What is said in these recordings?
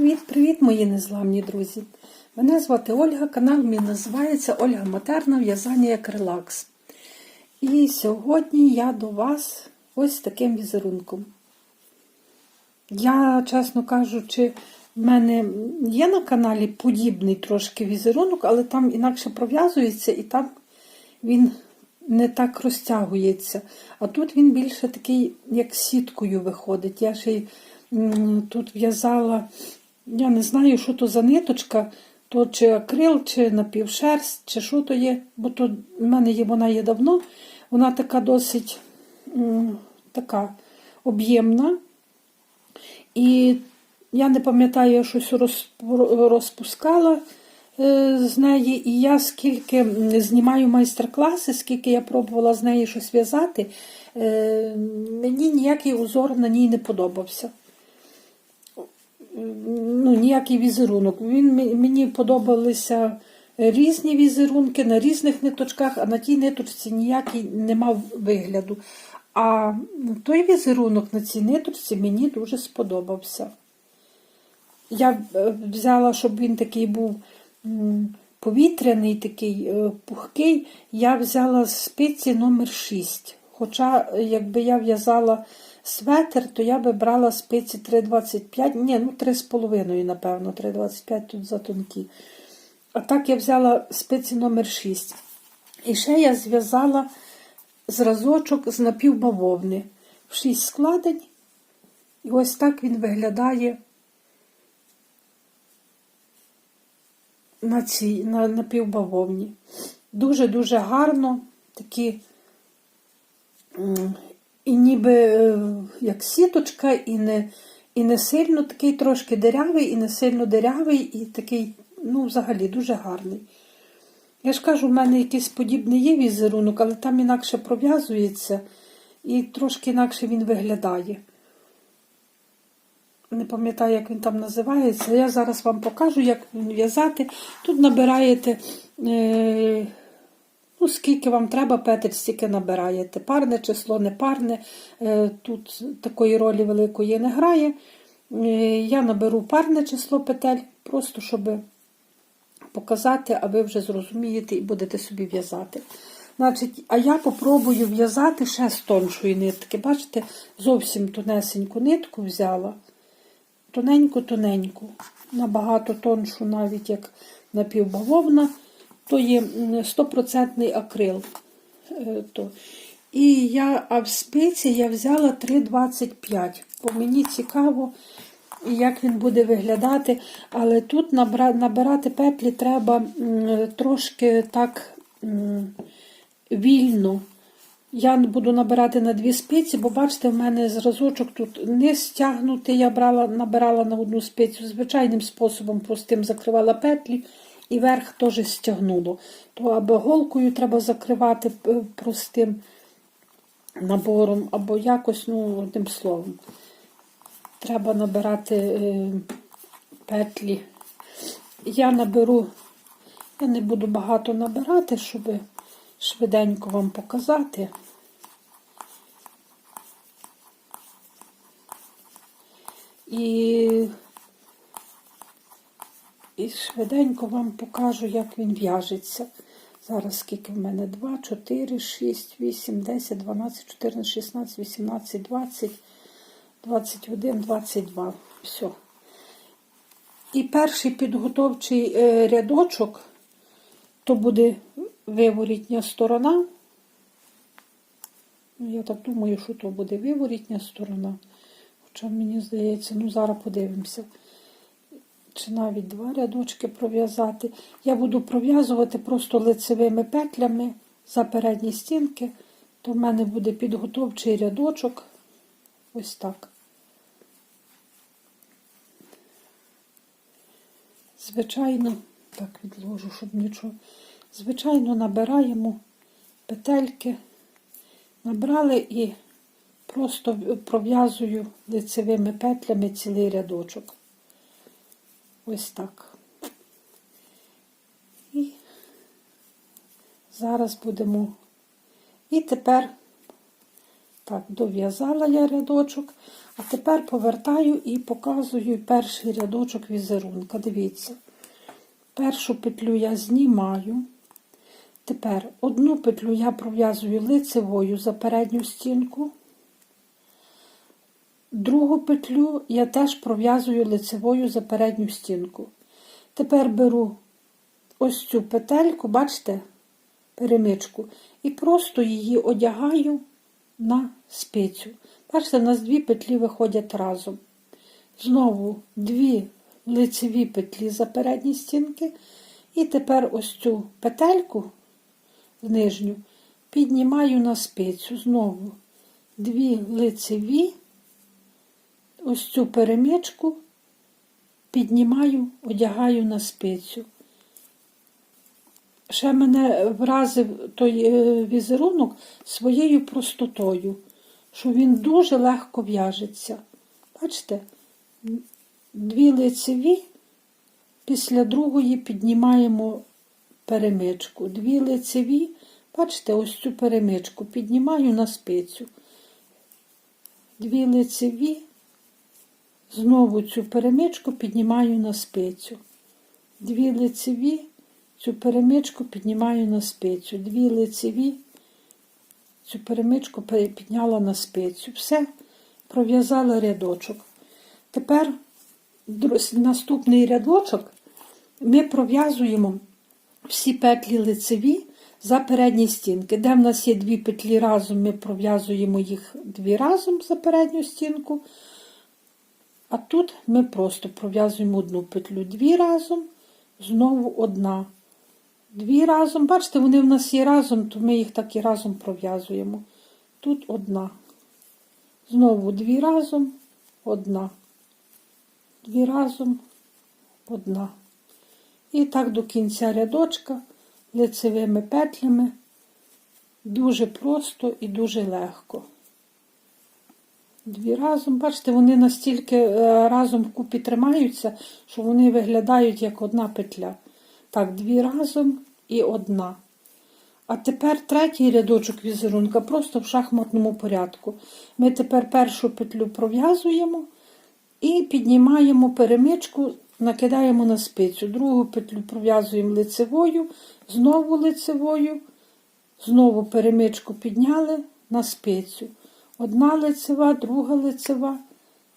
Привіт-привіт, мої незламні друзі! Мене звати Ольга, канал мій називається Ольга Матерна В'язання як релакс. І сьогодні я до вас ось таким візерунком. Я, чесно кажучи, в мене є на каналі подібний трошки візерунок, але там інакше пров'язується і там він не так розтягується. А тут він більше такий, як сіткою виходить. Я ще й тут в'язала, я не знаю, що то за ниточка, то чи акрил, чи напівшерсть, чи що то є, бо то в мене є, вона є давно. Вона така досить така об'ємна. І я не пам'ятаю, я щось розп- розпускала е, з неї, і я скільки знімаю майстер-класи, скільки я пробувала з неї щось в'язати, е, мені ніякий узор на ній не подобався. Ну, ніякий візерунок. Він, мені подобалися різні візерунки на різних ниточках, а на тій ниточці ніякий не мав вигляду. А той візерунок на цій ниточці мені дуже сподобався. Я е, взяла, щоб він такий був повітряний, такий е, пухкий, я взяла спиці номер 6. Хоча, якби я в'язала светр, то я би брала спиці 3,25, ні, ну 3,5, напевно, 3,25 тут затонкі. А так я взяла спиці номер 6. І ще я зв'язала зразочок з напівбавовни в 6 складень. І ось так він виглядає на цій на, на півбавовні. Дуже-дуже гарно, такі і ніби е, як сіточка, і не, і не сильно такий трошки дирявий, і не сильно дирявий, і такий, ну, взагалі, дуже гарний. Я ж кажу, в мене якийсь подібний є візерунок, але там інакше пров'язується і трошки інакше він виглядає. Не пам'ятаю, як він там називається. Я зараз вам покажу, як він в'язати. Тут набираєте, е, ну, скільки вам треба петель, стільки набираєте. Парне число, не парне. Е, тут такої ролі великої не грає. Е, я наберу парне число петель, просто щоб показати, а ви вже зрозумієте і будете собі в'язати. Значить, А я попробую в'язати ще з тоншої нитки. Бачите, зовсім тонесеньку нитку взяла. Тоненьку-тоненьку, набагато тоншу, навіть як напівбавовна, то є 100% акрил. Е, І я, а в спиці я взяла 3,25. Бо мені цікаво, як він буде виглядати. Але тут набирати петлі треба трошки так вільно. Я буду набирати на дві спиці, бо бачите, в мене зразочок тут не стягнутий. Я брала, набирала на одну спицю звичайним способом, простим закривала петлі, і верх теж стягнуло. То або голкою треба закривати е, простим набором, або якось, ну, одним словом. Треба набирати е, петлі. Я наберу, я не буду багато набирати, щоб швиденько вам показати. І, і швиденько вам покажу, як він в'яжеться. Зараз скільки в мене? 2, 4, 6, 8, 10, 12, 14, 16, 18, 20, 21, 22. Все. І перший підготовчий е, рядочок, то буде виворітня сторона. Ну, Я так думаю, що то буде виворітня сторона. Хоча мені здається, ну зараз подивимося. Чи навіть два рядочки пров'язати. Я буду пров'язувати просто лицевими петлями за передні стінки, то в мене буде підготовчий рядочок. Ось так. Звичайно, так відложу, щоб нічого. Звичайно, набираємо петельки, набрали і просто пров'язую лицевими петлями цілий рядочок. Ось так. І зараз будемо. І тепер Так, дов'язала я рядочок, а тепер повертаю і показую перший рядочок візерунка. Дивіться. Першу петлю я знімаю. Тепер одну петлю я пров'язую лицевою за передню стінку. Другу петлю я теж пров'язую лицевою за передню стінку. Тепер беру ось цю петельку, бачите, перемичку, і просто її одягаю на спицю. Бачите, у нас дві петлі виходять разом. Знову дві лицеві петлі за передні стінки. І тепер ось цю петельку нижню піднімаю на спицю. Знову дві лицеві, ось цю перемичку піднімаю, одягаю на спицю. Ще мене вразив той е, візерунок своєю простотою, що він дуже легко в'яжеться. Бачите, дві лицеві, після другої піднімаємо перемичку. Дві лицеві, бачите, ось цю перемичку піднімаю на спицю. Дві лицеві, знову цю перемичку піднімаю на спицю. Дві лицеві, цю перемичку піднімаю на спицю. Дві лицеві, цю перемичку підняла на спицю. Все, пров'язала рядочок. Тепер наступний рядочок ми пров'язуємо всі петлі лицеві за передні стінки. Де в нас є дві петлі разом, ми пров'язуємо їх дві разом за передню стінку. А тут ми просто пров'язуємо одну петлю дві разом, знову одна. Дві разом. Бачите, вони в нас є разом, то ми їх так і разом пров'язуємо. Тут одна. Знову дві разом, одна. Дві разом, одна. І так до кінця рядочка лицевими петлями. Дуже просто і дуже легко. Дві разом, бачите, вони настільки е, разом вкупі тримаються, що вони виглядають як одна петля. Так, дві разом і одна. А тепер третій рядочок візерунка просто в шахматному порядку. Ми тепер першу петлю пров'язуємо і піднімаємо перемичку, накидаємо на спицю. Другу петлю пров'язуємо лицевою, знову лицевою, знову перемичку підняли на спицю. Одна лицева, друга лицева.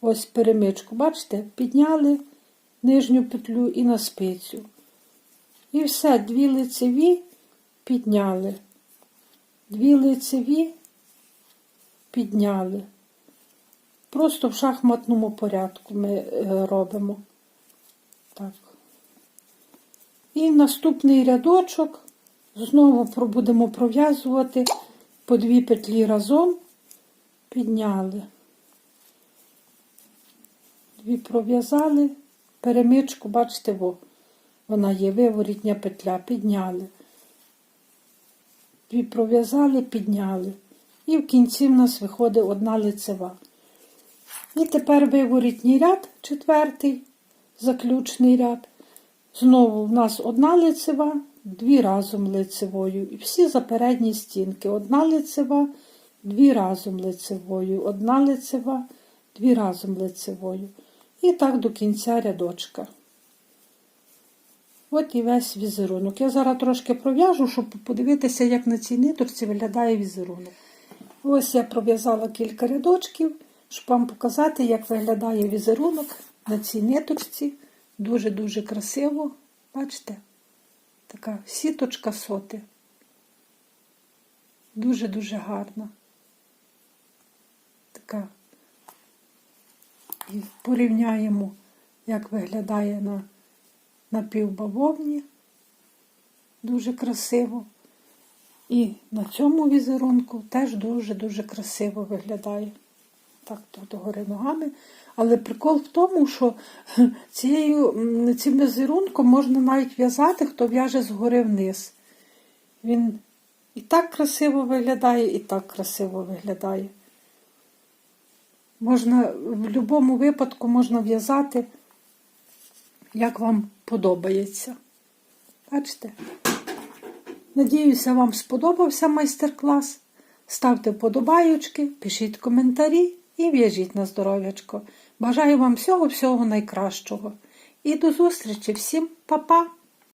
Ось перемичку. Бачите, підняли нижню петлю і на спицю. І все, дві лицеві підняли. Дві лицеві підняли. Просто в шахматному порядку ми е, робимо. Так. І наступний рядочок знову будемо пров'язувати по дві петлі разом, підняли. Дві пров'язали, перемичку, бачите, во, вона є виворітня петля, підняли. Дві пров'язали, підняли. І в кінці в нас виходить одна лицева. І тепер виворітній ряд, четвертий, заключний ряд. Знову в нас одна лицева, дві разом лицевою. І всі за передні стінки. Одна лицева, дві разом лицевою, одна лицева, дві разом лицевою. І так до кінця рядочка. От і весь візерунок. Я зараз трошки пров'яжу, щоб подивитися, як на цій ниточці виглядає візерунок. Ось я пров'язала кілька рядочків, щоб вам показати, як виглядає візерунок на цій ниточці. Дуже-дуже красиво. Бачите? Така сіточка соти. Дуже-дуже гарна. Така. І порівняємо, як виглядає на, на півбавовні. Дуже красиво. І на цьому візерунку теж дуже-дуже красиво виглядає. Так, то догори ногами. Але прикол в тому, що цією, цим візерунком можна навіть в'язати, хто в'яже згори вниз. Він і так красиво виглядає, і так красиво виглядає. Можна в будь-якому випадку можна в'язати, як вам подобається. Бачите? Надіюся, вам сподобався майстер-клас. ставте вподобайочки, пишіть коментарі і в'яжіть на здоров'ячко. Бажаю вам всього-всього найкращого. І до зустрічі всім, па-па!